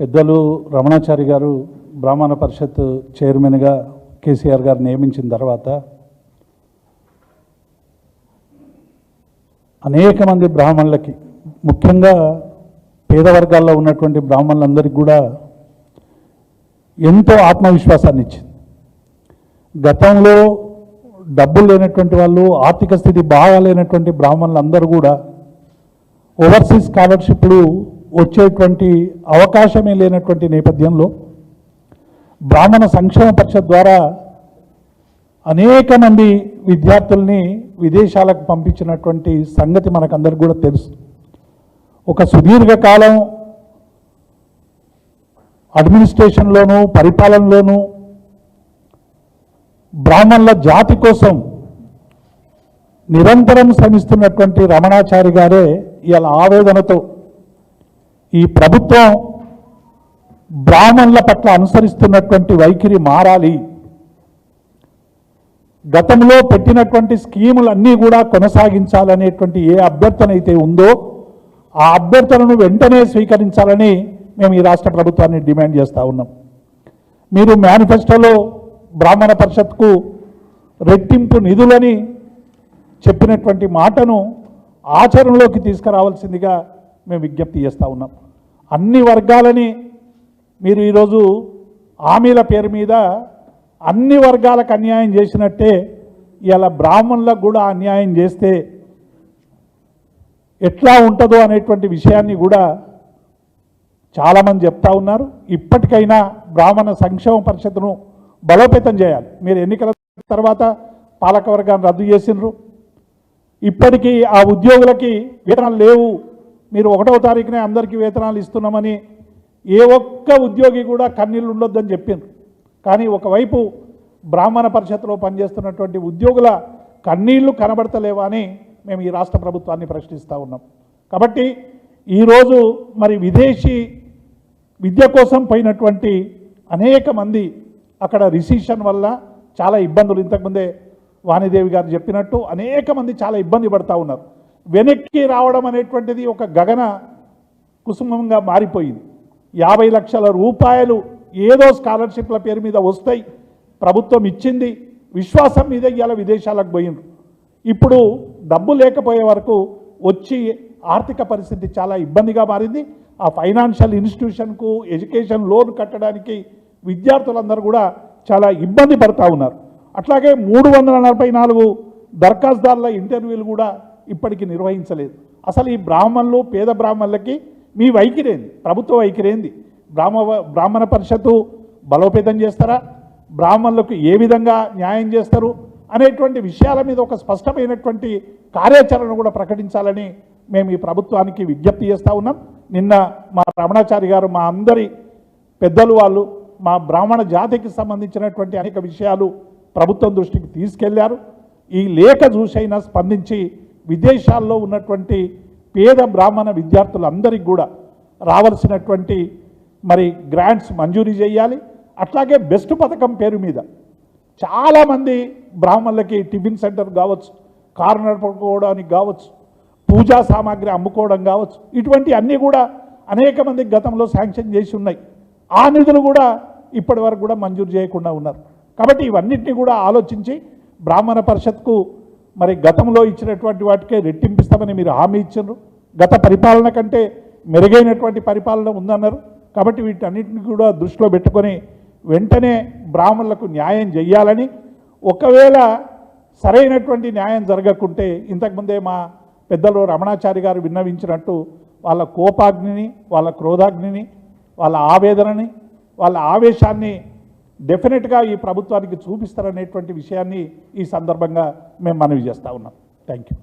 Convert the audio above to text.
పెద్దలు రమణాచారి గారు బ్రాహ్మణ పరిషత్ చైర్మన్గా కేసీఆర్ గారు నియమించిన తర్వాత అనేక మంది బ్రాహ్మణులకి ముఖ్యంగా పేద వర్గాల్లో ఉన్నటువంటి బ్రాహ్మణులందరికీ కూడా ఎంతో ఆత్మవిశ్వాసాన్ని ఇచ్చింది. గతంలో డబ్బులు లేనటువంటి వాళ్ళు ఆర్థిక స్థితి బాగా లేనటువంటి బ్రాహ్మణులందరూ కూడా ఓవర్సీస్ స్కాలర్షిప్లు వచ్చేటువంటి అవకాశమే లేనటువంటి నేపథ్యంలో బ్రాహ్మణ సంక్షేమ పరిషత్ ద్వారా అనేక మంది విద్యార్థుల్ని విదేశాలకు పంపించినటువంటి సంగతి మనకందరికి కూడా తెలుసు. ఒక సుదీర్ఘకాలం అడ్మినిస్ట్రేషన్లోనూ పరిపాలనలోనూ బ్రాహ్మణుల జాతి కోసం నిరంతరం శ్రమిస్తున్నటువంటి రమణాచారి గారే ఇలా ఆవేదనతో ఈ ప్రభుత్వం బ్రాహ్మణుల పట్ల అనుసరిస్తున్నటువంటి వైఖరి మారాలి. గతంలో పెట్టినటువంటి స్కీములన్నీ కూడా కొనసాగించాలనేటువంటి ఏ అభ్యర్థన అయితే ఉందో ఆ అభ్యర్థనను వెంటనే స్వీకరించాలని మేము ఈ రాష్ట్ర ప్రభుత్వాన్ని డిమాండ్ చేస్తూ ఉన్నాం. మీరు మేనిఫెస్టోలో బ్రాహ్మణ పరిషత్కు రెట్టింపు నిధులని చెప్పినటువంటి మాటను ఆచరణలోకి తీసుకురావాల్సిందిగా మేము విజ్ఞప్తి చేస్తూ ఉన్నాం. అన్ని వర్గాలని మీరు ఈరోజు హామీల పేరు మీద అన్ని వర్గాలకు అన్యాయం చేసినట్టే ఇలా బ్రాహ్మణులకు కూడా అన్యాయం చేస్తే ఎట్లా ఉంటుందో అనేటువంటి విషయాన్ని కూడా చాలామంది చెప్తా ఉన్నారు. ఇప్పటికైనా బ్రాహ్మణ సంక్షేమ పరిషత్తును బలోపేతం చేయాలి. మీరు ఎన్నికల తర్వాత పాలకవర్గాన్ని రద్దు చేసినారు ఇప్పటికీ ఆ ఉద్యోగులకి వేతనాలు లేవు. మీరు ఒకటవ తారీఖునే అందరికీ వేతనాలు ఇస్తున్నామని ఏ ఒక్క ఉద్యోగి కూడా కన్నీళ్ళు ఉండొద్దని చెప్పిండ్రు. కానీ ఒకవైపు బ్రాహ్మణ పరిషత్లో పనిచేస్తున్నటువంటి ఉద్యోగుల కన్నీళ్ళు కనబడతలేవా అని మేము ఈ రాష్ట్ర ప్రభుత్వాన్ని ప్రశ్నిస్తూ ఉన్నాం. కాబట్టి ఈరోజు మరి విదేశీ విద్య కోసం పోయినటువంటి అనేక మంది అక్కడ రిసిషన్ వల్ల చాలా ఇబ్బందులు. ఇంతకుముందే వాణిదేవి గారు చెప్పినట్టు అనేక మంది చాలా ఇబ్బంది పడతా ఉన్నారు. వెనక్కి రావడం అనేటువంటిది ఒక గగన కుసుమంగా మారిపోయింది. యాభై లక్షల రూపాయలు ఏదో స్కాలర్షిప్ల పేరు మీద వస్తాయి. ప్రభుత్వం ఇచ్చింది విశ్వాసం మీద ఇవాళ విదేశాలకు పోయిండ్రు. ఇప్పుడు డబ్బు లేకపోయే వరకు వచ్చి ఆర్థిక పరిస్థితి చాలా ఇబ్బందిగా మారింది. ఆ ఫైనాన్షియల్ ఇన్స్టిట్యూషన్కు ఎడ్యుకేషన్ లోన్ కట్టడానికి విద్యార్థులందరూ కూడా చాలా ఇబ్బంది పడతా ఉన్నారు. అట్లాగే మూడు వందల నలభై నాలుగు దరఖాస్తుదారుల ఇంటర్వ్యూలు కూడా ఇప్పటికీ నిర్వహించలేదు. అసలు ఈ బ్రాహ్మణులు పేద బ్రాహ్మణులకి మీ వైఖరేంది? ప్రభుత్వ వైఖరేంది? బ్రాహ్మ బ్రాహ్మణ పరిషత్తు బలోపేతం చేస్తారా? బ్రాహ్మణులకు ఏ విధంగా న్యాయం చేస్తారు? అనేటువంటి విషయాల మీద ఒక స్పష్టమైనటువంటి కార్యాచరణ కూడా ప్రకటించాలని మేము ఈ ప్రభుత్వానికి విజ్ఞప్తి చేస్తూ ఉన్నాం. నిన్న మా రమణాచారి గారు మా అందరి పెద్దలు వాళ్ళు మా బ్రాహ్మణ జాతికి సంబంధించినటువంటి అనేక విషయాలు ప్రభుత్వం దృష్టికి తీసుకెళ్ళారు. ఈ లేఖ చూసైనా స్పందించి విదేశాల్లో ఉన్నటువంటి పేద బ్రాహ్మణ విద్యార్థులందరికీ కూడా రావాల్సినటువంటి మరి గ్రాంట్స్ మంజూరు చేయాలి. అట్లాగే బెస్ట్ పథకం పేరు మీద చాలామంది బ్రాహ్మణులకి టిఫిన్ సెంటర్ కావచ్చు కారు నడుపుకోవడానికి కావచ్చు పూజా సామాగ్రి అమ్ముకోవడం కావచ్చు ఇటువంటి అన్నీ కూడా అనేక మంది గతంలో శాంక్షన్ చేసి ఉన్నాయి. ఆ నిధులు కూడా ఇప్పటి వరకు కూడా మంజూరు చేయకుండా ఉన్నారు. కాబట్టి ఇవన్నిటిని కూడా ఆలోచించి బ్రాహ్మణ పరిషత్కు మరి గతంలో ఇచ్చినటువంటి వాటికే రెట్టింపిస్తామని మీరు హామీ ఇచ్చారు గత పరిపాలన కంటే మెరుగైనటువంటి పరిపాలన ఉందన్నారు. కాబట్టి వీటన్నిటిని కూడా దృష్టిలో పెట్టుకొని వెంటనే బ్రాహ్మణులకు న్యాయం చేయాలని ఒకవేళ సరైనటువంటి న్యాయం జరగకుంటే ఇంతకుముందే మా పెద్దలు రమణాచారి గారు విన్నవించినట్టు వాళ్ళ కోపాగ్నిని వాళ్ళ క్రోధాగ్నిని వాళ్ళ ఆవేదనని వాళ్ళ ఆవేశాన్ని డెఫినెట్గా ఈ ప్రభుత్వానికి చూపిస్తారనేటువంటి విషయాన్ని ఈ సందర్భంగా మేము మనవి చేస్తూ ఉన్నాం. Thank you